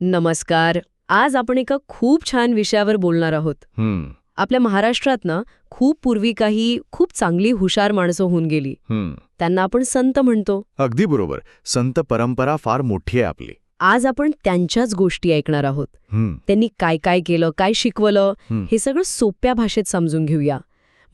नमस्कार. आज आपण एका खूप छान विषयावर बोलणार आहोत. हम्म. आपल्या महाराष्ट्रात ना खूप पूर्वी काही खूप चांगली हुशार माणसं होऊन गेली. त्यांना आपण संत म्हणतो. अगदी बरोबर. संत परंपरा फार मोठी आहे आपली. आज आपण त्यांच्याच गोष्टी ऐकणार आहोत. त्यांनी काय काय केलं काय शिकवलं. हे सगळं सोप्या भाषेत समजून घेऊया.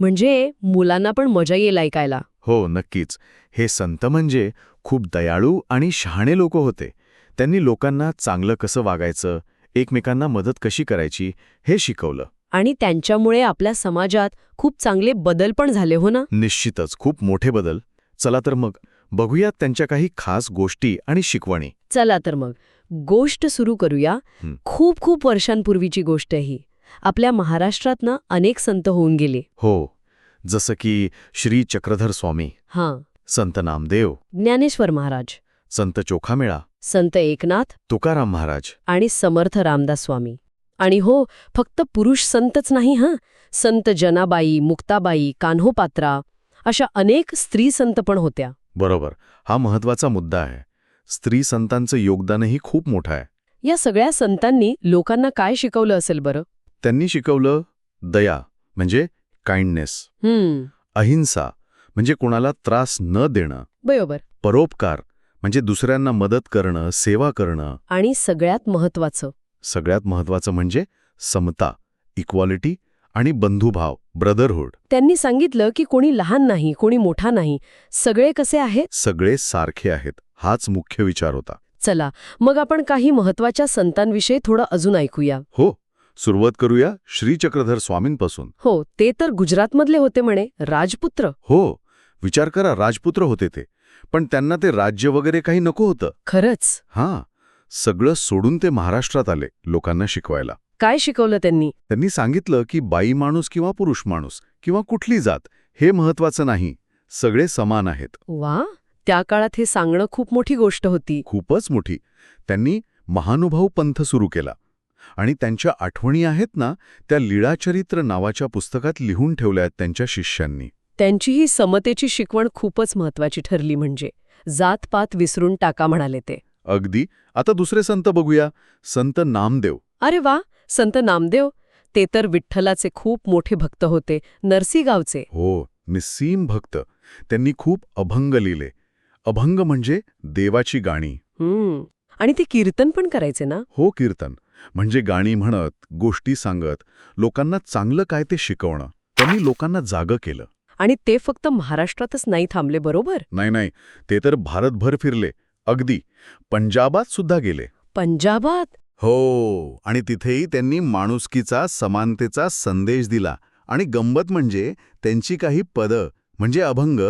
म्हणजे मुलांना पण मजा येईल ऐकायला. हो नक्कीच. हे संत म्हणजे खूप दयाळू आणि शहाणे लोक होते. त्यांनी लोकांना चांगलं कसं वागायचं एकमेकांना मदत कशी करायची हे शिकवलं. आणि त्यांच्यामुळे आपल्या समाजात खूप चांगले बदल पण झाले हो ना? निश्चितच खूप मोठे बदल. चला तर मग बघूयात त्यांच्या काही खास गोष्टी आणि शिकवणी. चला तर मग गोष्ट सुरू करूया. खूप खूप वर्षांपूर्वीची गोष्ट ही. आपल्या महाराष्ट्रात ना अनेक संत होऊन गेले. हो जसं की श्री चक्रधर स्वामी हां. संत नामदेव. ज्ञानेश्वर महाराज. संत चोखामेळा संत एकनाथ तुकाराम महाराज. आणि समर्थ रामदास स्वामी. आणि हो फक्त पुरुष संतच नाही हं? संत जनाबाई मुक्ताबाई कान्होपात्रा अशा अनेक स्त्री संत पण होत्या. बरोबर. हा महत्त्वाचा मुद्दा आहे. स्त्री संतांचं योगदानही खूप मोठं आहे. या सगळ्या संतांनी लोकांना काय शिकवलं असेल बरं? त्यांनी शिकवलं दया म्हणजे काइंडनेस अहिंसा म्हणजे कुणाला त्रास न देणं. बरोबर. परोपकार म्हणजे दुसऱ्यांना मदत करणं सेवा करणं. आणि सगळ्यात महत्वाचं सगळ्यात महत्वाचं म्हणजे समता इक्वालिटी आणि बंधुभाव ब्रदरहुड त्यांनी सांगितलं की कोणी लहान नाही कोणी मोठा नाही. सगळे कसे आहेत? सगळे सारखे आहेत. हाच मुख्य विचार होता. चला मग आपण काही महत्त्वाच्या संतांविषयी थोडं अजून ऐकूया. हो सुरुवात करूया श्री चक्रधर स्वामींपासून. हो ते तर गुजरातमधले होते म्हणे राजपुत्र. हो विचार करा राजपुत्र होते ते. पण त्यांना ते राज्य वगैरे काही नको होतं. खरंच? हां. सगळं सोडून ते महाराष्ट्रात आले लोकांना शिकवायला. काय शिकवलं त्यांनी? त्यांनी सांगितलं की बाई माणूस किंवा पुरुष माणूस किंवा कुठली जात हे महत्वाचं नाही. सगळे समान आहेत. वा! त्या काळात हे सांगणं खूप मोठी गोष्ट होती. खूपच मोठी. त्यांनी महानुभाव पंथ सुरू केला. आणि त्यांच्या आठवणी आहेत ना त्या लीळाचरित्र नावाच्या पुस्तकात लिहून ठेवल्या आहेत त्यांच्या शिष्यांनी. त्यांची ही समतेची शिकवण खूपच महत्वाची ठरली म्हणजे. जातपात विसरून टाका म्हणाले ते. अगदी. आता दुसरे संत बघूया. संत नामदेव. अरे वा! संत नामदेव? ते तर विठ्ठलाचे खूप मोठे भक्त होते. नरसीगावचे हो निस्सीम भक्त. त्यांनी खूप अभंग लिहिले. अभंग म्हणजे देवाची गाणी. हम्म. आणि ते कीर्तन पण करायचे ना? हो कीर्तन. म्हणजे गाणी म्हणत गोष्टी सांगत लोकांना चांगलं काय ते शिकवणं. त्यांनी लोकांना जागं केलं. आणि ते फक्त महाराष्ट्रातच नाही थांबले बरोबर? नाही नाही. ते तर भारतभर फिरले. अगदी. पंजाबात सुद्धा गेले. पंजाबात? हो. आणि तिथेही त्यांनी माणुसकीचा समानतेचा संदेश दिला. आणि गंमत म्हणजे त्यांची काही पदं म्हणजे अभंग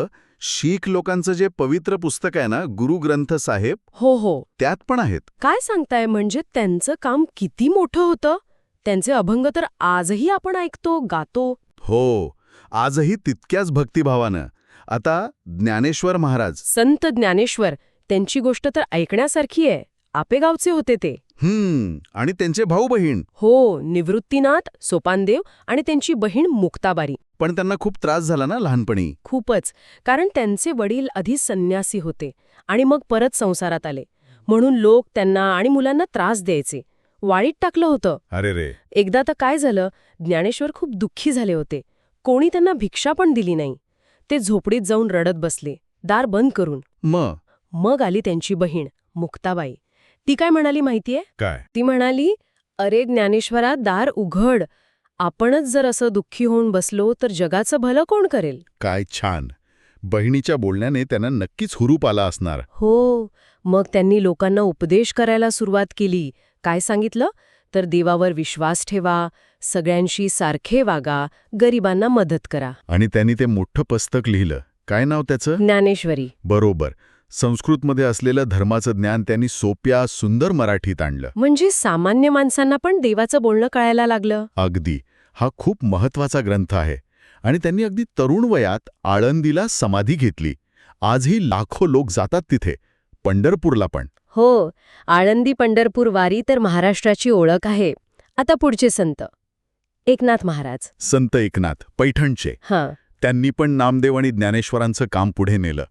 शीख लोकांचं जे पवित्र पुस्तक आहे ना गुरु ग्रंथ साहेब हो हो. त्यात पण आहेत. काय सांगताय? म्हणजे त्यांचं काम किती मोठं होतं? त्यांचे अभंग तर आजही आपण ऐकतो गातो. हो. आजही तितक्याच भक्तिभावानं. आता ज्ञानेश्वर महाराज. संत ज्ञानेश्वर त्यांची गोष्ट तर ऐकण्यासारखी आहे. आपेगावचे होते ते. हम्म आणि त्यांचे भाऊ बहीण हो निवृत्तीनाथ सोपानदेव आणि त्यांची बहीण मुक्ताबारी. पण त्यांना खूप त्रास झाला ना लहानपणी? खूपच कारण त्यांचे वडील आधी संन्यासी होते आणि मग परत संसारात आले. म्हणून लोक त्यांना आणि मुलांना त्रास द्यायचे. वाळीत टाकलं होतं. अरे रे. एकदा तर काय झालं ज्ञानेश्वर खूप दुःखी झाले होते. कोणी त्यांना भिक्षा पण दिली नाही. ते झोपडीत जाऊन रडत बसले. दार बंद करून. मग? मग आली त्यांची बहीण मुक्ताबाई. ती काय म्हणाली माहितीये? काय? ती म्हणाली अरे ज्ञानेश्वरा दार उघड. आपणच जर असं दुःखी होऊन बसलो तर जगाचं भलं कोण करेल? काय छान. बहिणीच्या बोलण्याने त्यांना नक्कीच हुरूप आला असणार. हो. मग त्यांनी लोकांना उपदेश करायला सुरुवात केली. काय सांगितलं? तर देवावर विश्वास ठेवा. सगळ्यांशी सारखे वागा गरिबांना मदत करा. आणि त्यांनी ते मोठं पुस्तक लिहिलं. काय नाव त्याचं? ज्ञानेश्वरी. बरोबर. संस्कृतमध्ये असलेलं धर्माचं ज्ञान त्यांनी सोप्या सुंदर मराठीत आणलं. म्हणजे सामान्य माणसांना पण देवाचं बोलणं कळायला लागलं? अगदी. हा खूप महत्त्वाचा ग्रंथ आहे. आणि त्यांनी अगदी तरुण वयात आळंदीला समाधी घेतली. आजही लाखो लोक जातात तिथे. पंढरपूरला पण. हो. आळंदी पंढरपूर वारी तर महाराष्ट्राची ओळख आहे. आता पुढचे संत. एकनाथ महाराज. संत एकनाथ पैठणचे. हां. त्यांनी पण नामदेव आणि ज्ञानेश्वरांचं काम पुढे नेलं.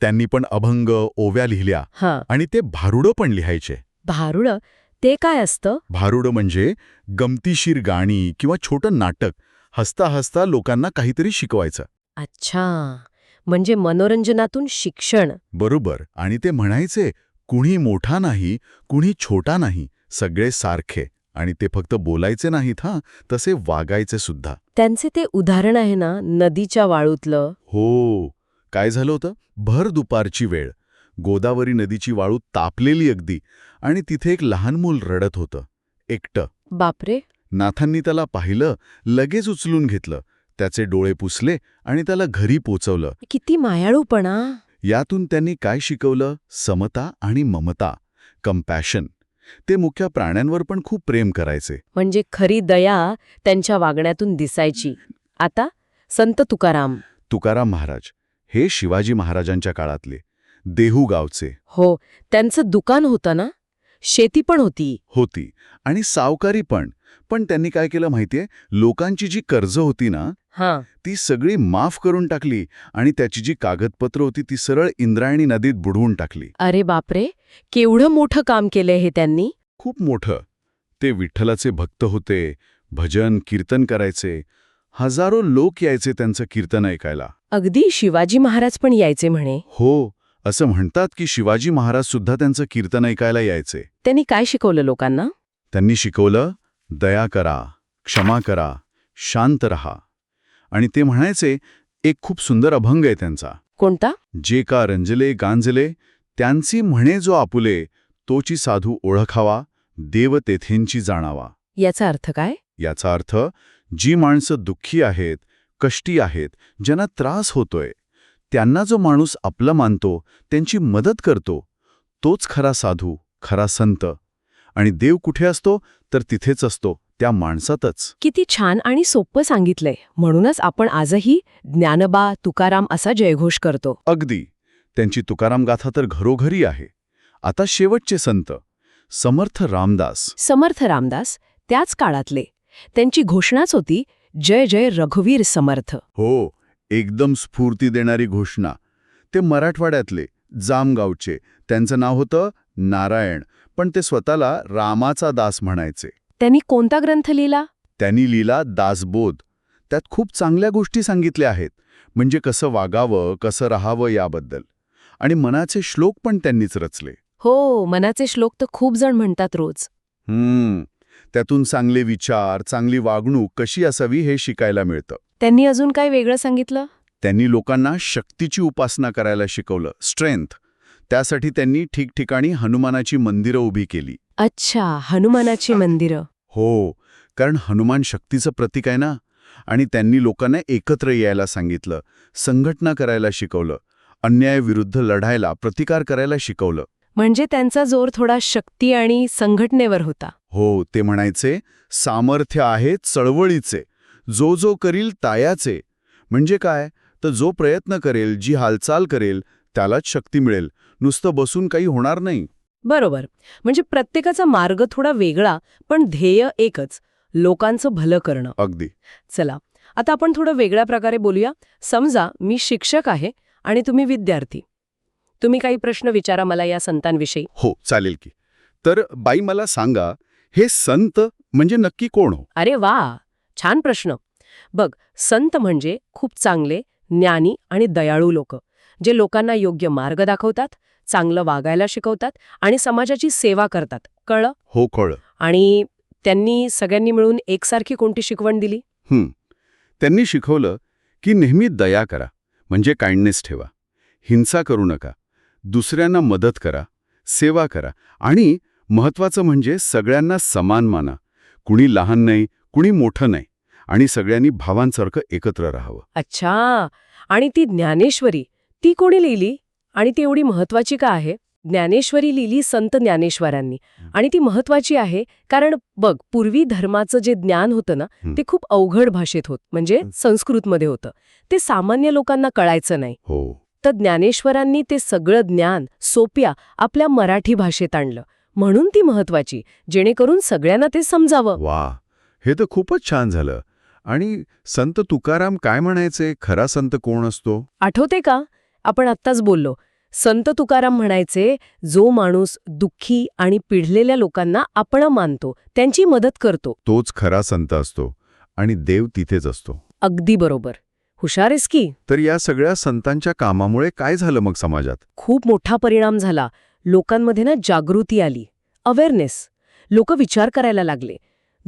त्यांनी पण अभंग ओव्या लिहिल्या. हां. आणि ते भारुडं पण लिहायचे. भारुडं? ते काय असतं? भारुड म्हणजे गमतीशीर गाणी किंवा छोटं नाटक हसता हसता लोकांना काहीतरी शिकवायचं. अच्छा. म्हणजे मनोरंजनातून शिक्षण. बरोबर. आणि ते म्हणायचे कुणी मोठा नाही कुणी छोटा नाही सगळे सारखे. आणि ते फक्त बोलायचे नाहीत हा तसे वागायचे सुद्धा. त्यांचे ते उदाहरण आहे ना नदीच्या वाळूतलं. हो काय झालं होतं? भर दुपारची वेळ. गोदावरी नदीची वाळू तापलेली अगदी आणि तिथे एक लहान मूल रडत होतं. एकटं. बापरे. नाथांनी त्याला पाहिलं लगेच उचलून घेतलं. त्याचे डोळे पुसले आणि त्याला घरी पोचवलं. किती मायाळूपणा. यातून त्यांनी काय शिकवलं? समता आणि ममता. कंपॅशन ते मुख्य प्राण्यांवर पण खूप प्रेम करायचे. म्हणजे खरी दया त्यांच्या वागण्यातून दिसायची. आता संत तुकाराम. तुकाराम महाराज हे शिवाजी महाराजांच्या काळातले देहू गावचे. हो त्यांचं दुकान होतं ना? शेती पण होती. होती. आणि सावकारी पण. पण त्यांनी काय केलं माहितीये? लोकांची जी कर्ज होती ना हां. ती सगळी माफ करून टाकली आणि त्याची जी कागदपत्र होती ती सरळ इंद्रायणी नदीत बुडवून टाकली. अरे बापरे! केवढं मोठं काम केलंय हे त्यांनी? खूप मोठं. ते विठ्ठलाचे भक्त होते भजन कीर्तन करायचे. हजारो लोक यायचे त्यांचं कीर्तन ऐकायला. अगदी शिवाजी महाराज पण यायचे म्हणे. हो असं म्हणतात की शिवाजी महाराज सुद्धा त्यांचं कीर्तन ऐकायला यायचे. त्यांनी काय शिकवलं लोकांना? त्यांनी शिकवलं दया करा क्षमा करा शांत रहा. आणि ते म्हणायचे एक खूप सुंदर अभंग आहे त्यांचा. कोणता? जे का रंजले गांजले त्यांची म्हणे जो आपुले तोची साधू ओळखावा देव तेथेंची जाणावा. याचा अर्थ काय? याचा अर्थ जी माणसं दुःखी आहेत कष्टी आहेत ज्यांना त्रास होतोय त्यांना जो माणूस आपलं मानतो त्यांची मदत करतो तोच खरा साधू खरा संत आणि देव कुठे असतो तर तिथेच असतो त्या माणसातच. किती छान आणि सोपं सांगितलंय. म्हणूनच आपण आजही ज्ञानबा तुकाराम असा जयघोष करतो. अगदी. त्यांची तुकाराम गाथा तर घरोघरी आहे. आता शेवटचे संत. समर्थ रामदास. समर्थ रामदास त्याच काळातले. त्यांची घोषणाच होती जय जय रघुवीर समर्थ. हो एकदम स्फूर्ती देणारी घोषणा. ते मराठवाड्यातले जामगावचे. त्यांचं नाव होतं नारायण पण ते स्वतःला रामाचा दास म्हणायचे. त्यांनी कोणता ग्रंथ लिहिला? त्यांनी लिहिला दासबोध. त्यात खूप चांगल्या गोष्टी सांगितल्या आहेत. म्हणजे कसं वागावं कसं राहावं याबद्दल. आणि मनाचे श्लोक पण त्यांनीच रचले. हो मनाचे श्लोक तर खूप जण म्हणतात रोज. हम्म. त्यातून चांगले विचार चांगली वागणूक कशी असावी हे शिकायला मिळतं. त्यांनी अजून काय वेगळं सांगितलं? त्यांनी लोकांना शक्तीची उपासना करायला शिकवलं. स्ट्रेंथ. त्यासाठी त्यांनी ठिकठिकाणी हनुमानाची मंदिरं उभी केली. अच्छा हनुमानाची मंदिरं. हो कारण हनुमान शक्तीचं प्रतीक आहे ना? आणि त्यांनी लोकांना एकत्र यायला सांगितलं संघटना करायला शिकवलं अन्यायाविरुद्ध लढायला प्रतिकार करायला शिकवलं. म्हणजे त्यांचा जोर थोडा शक्ती आणि संघटनेवर होता. हो ते म्हणायचे सामर्थ्य आहे चळवळीचे जो जो करील तायाचे. म्हणजे काय? तर जो प्रयत्न करेल जी हालचाल करेल त्यालाच शक्ती मिळेल. नुसतं बसून काही होणार नाही. बरोबर. म्हणजे प्रत्येकाचा मार्ग थोडा वेगळा पण ध्येय एकच लोकांचं भलं करणं. अगदी. चला आता आपण थोडं वेगळ्या प्रकारे बोलूया. समजा मी शिक्षक आहे आणि तुम्ही विद्यार्थी. तुम्ही काही प्रश्न विचारा मला या संतांविषयी. हो चालेल की. तर बाई मला सांगा हे संत म्हणजे नक्की कोण हो? अरे वा! छान प्रश्न. बघ संत म्हणजे खूप चांगले ज्ञानी आणि दयाळू लोक. जे लोकांना योग्य मार्ग दाखवतात चांगलं वागायला शिकवतात आणि समाजाची सेवा करतात. कळलं? हो कळ आणि त्यांनी सगळ्यांनी मिळून एकसारखी कोणती शिकवण दिली. त्यांनी शिकवलं की नेहमी दया करा म्हणजे काइंडनेस ठेवा. हिंसा करू नका. दुसऱ्यांना मदत करा सेवा करा आणि महत्वाचं म्हणजे सगळ्यांना समान माना. कुणी लहान नाही कुणी मोठं नाही आणि सगळ्यांनी भावांसारखं एकत्र राहावं. अच्छा. आणि ती ज्ञानेश्वरी ती कोणी लिहिली आणि ती एवढी महत्वाची का आहे? ज्ञानेश्वरी लिहिली संत ज्ञानेश्वरांनी. आणि ती महत्वाची आहे कारण बघ पूर्वी धर्माचं जे ज्ञान होतं ना. ते खूप अवघड भाषेत होत म्हणजे संस्कृतमध्ये होतं. ते सामान्य लोकांना कळायचं नाही. हो. तर ज्ञानेश्वरांनी ते सगळं ज्ञान सोप्या आपल्या मराठी भाषेत आणलं. म्हणून ती महत्वाची जेणेकरून सगळ्यांना ते समजावं. वा! हे तर खूपच छान झालं. आणि संत तुकाराम काय म्हणायचे? खरा संत कोण असतो? आठवते का? आपण आत्ताच बोललो. संत तुकाराम म्हणायचे जो माणूस दुःखी आणि पिढलेल्या लोकांना आपण मानतो त्यांची मदत करतो. तोच खरा संत असतो आणि देव तिथेच असतो. अगदी बरोबर. हुशार आहेस की? तर या सगळ्या संतांच्या कामामुळे काय झालं मग समाजात? खूप मोठा परिणाम झाला. लोकांमध्ये ना जागृती आली. अवेअरनेस लोक विचार करायला लागले.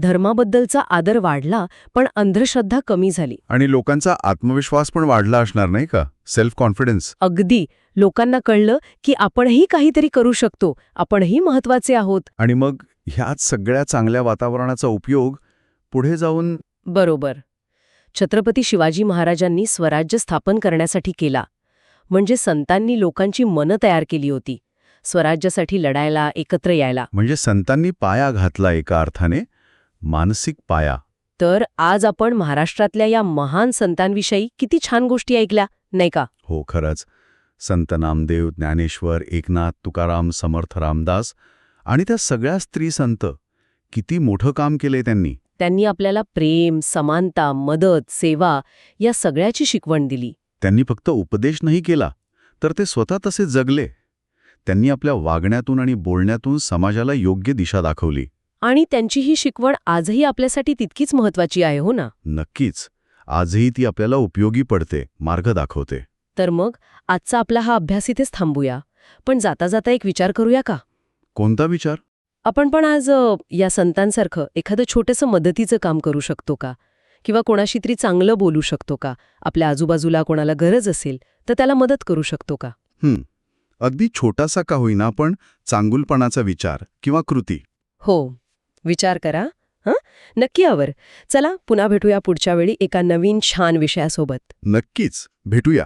धर्माबद्दलचा आदर वाढला पण अंधश्रद्धा कमी झाली. आणि लोकांचा आत्मविश्वास पण वाढला असणार नाही का? सेल्फ कॉन्फिडन्स अगदी. लोकांना कळलं की आपणही काहीतरी करू शकतो. आपणही महत्त्वाचे आहोत. आणि मग ह्याच सगळ्या चांगल्या वातावरणाचा उपयोग पुढे जाऊन बरोबर. छत्रपती शिवाजी महाराजांनी स्वराज्य स्थापन करण्यासाठी केला. म्हणजे संतांनी लोकांची मनं तयार केली होती. स्वराज्यासाठी लढायला एकत्र यायला. म्हणजे संतांनी पाया घातला एका अर्थाने? मानसिक पाया. तर आज आपण महाराष्ट्रातल्या या महान संतांविषयी किती छान गोष्टी ऐकल्या नाही का? हो खरंच. संत नामदेव ज्ञानेश्वर एकनाथ तुकाराम समर्थ रामदास आणि त्या सगळ्या स्त्री संत किती मोठं काम केलंय त्यांनी. त्यांनी आपल्याला प्रेम समानता मदत सेवा या सगळ्याची शिकवण दिली. त्यांनी फक्त उपदेश नाही केला तर ते स्वतः तसे जगले. त्यांनी आपल्या वागण्यातून आणि बोलण्यातून समाजाला योग्य दिशा दाखवली. आणि त्यांची ही शिकवण आजही आपल्यासाठी तितकीच महत्वाची आहे हो ना? नक्कीच. आजही ती आपल्याला उपयोगी पडते मार्ग दाखवते. तर मग आजचा आपला हा अभ्यास इथेच थांबूया. पण जाता जाता एक विचार करूया का? कोणता विचार? आपण पण आज अ, या संतांसारखं एखादं छोटंसं मदतीचं काम करू शकतो का? किंवा कोणाशी तरी चांगलं बोलू शकतो का? आपल्या आजूबाजूला कोणाला गरज असेल तर त्याला मदत करू शकतो का? हं. अगदी छोटासा का होईना पण चांगुलपणाचा विचार किंवा कृती. हो. विचार करा हं? नक्की आवर. चला पुन्हा भेटूया पुढच्या वेळी एका नवीन छान विषयासोबत. नक्कीच. भेटूया.